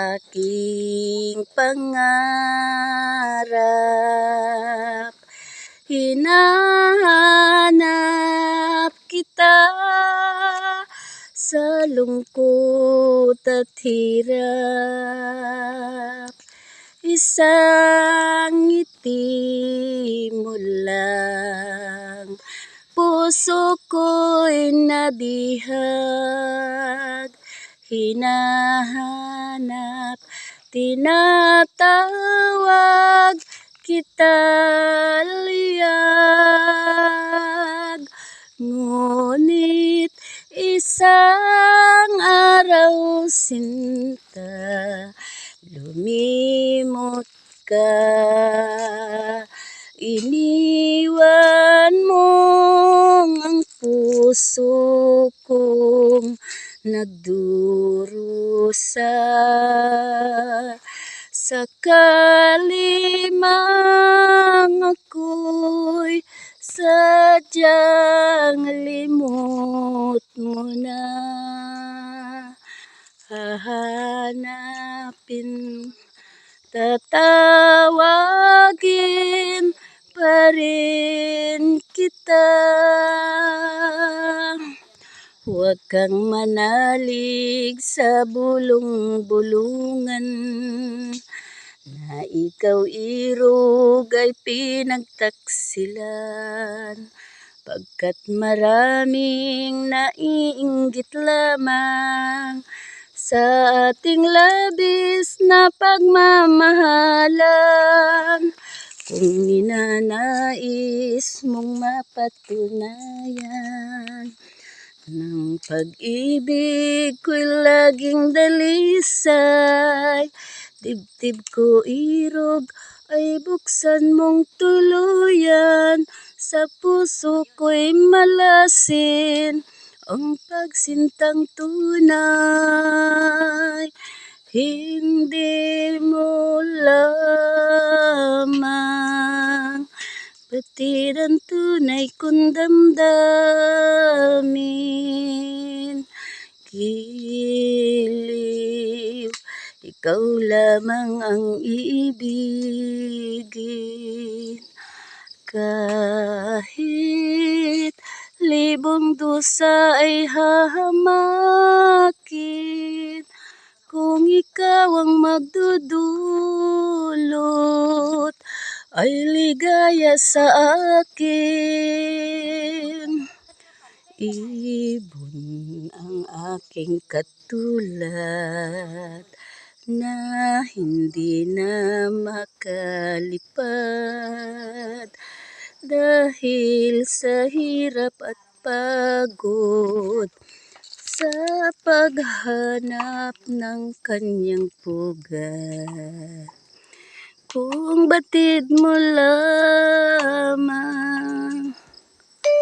aking pangarap. Hinahanap kita sa lungkot at hirap. Isang ngiti mo lang Puso ko'y nabihag. Hinahanap, tinatawag kita liyag. Ngunit isang araw sinta Lumimot ka. Iniwan mong ang puso kong nagdurusa Sakali mang ako'y sadyang limot mo na. Hahanapin, tatawagin pa rin kita Huwag kang manalig sa bulong-bulungan. Na ikaw irog ay pinagtaksilan. Pagkat maraming naiinggit lamang Sa ating labis na pagmamahalan. Kung ninanais mong mapatunayan Ng pag-ibig ko'y laging dalisay. Dibdib ko irog ay buksan mong tuluyan. Sa puso ko'y malasin ang pagsintang tunay. Hindi mo lamang batid ang tunay kong ikaw lamang ang iibigin. Kahit libong dusa ay hahamakin Kung ikaw ang magdudulot ay ligaya sa akin. Ibon ang aking katulad Na hindi na makalipad. Dahil sa hirap at pagod Sa paghanap ng kanyang pugad Kung batid mo lamang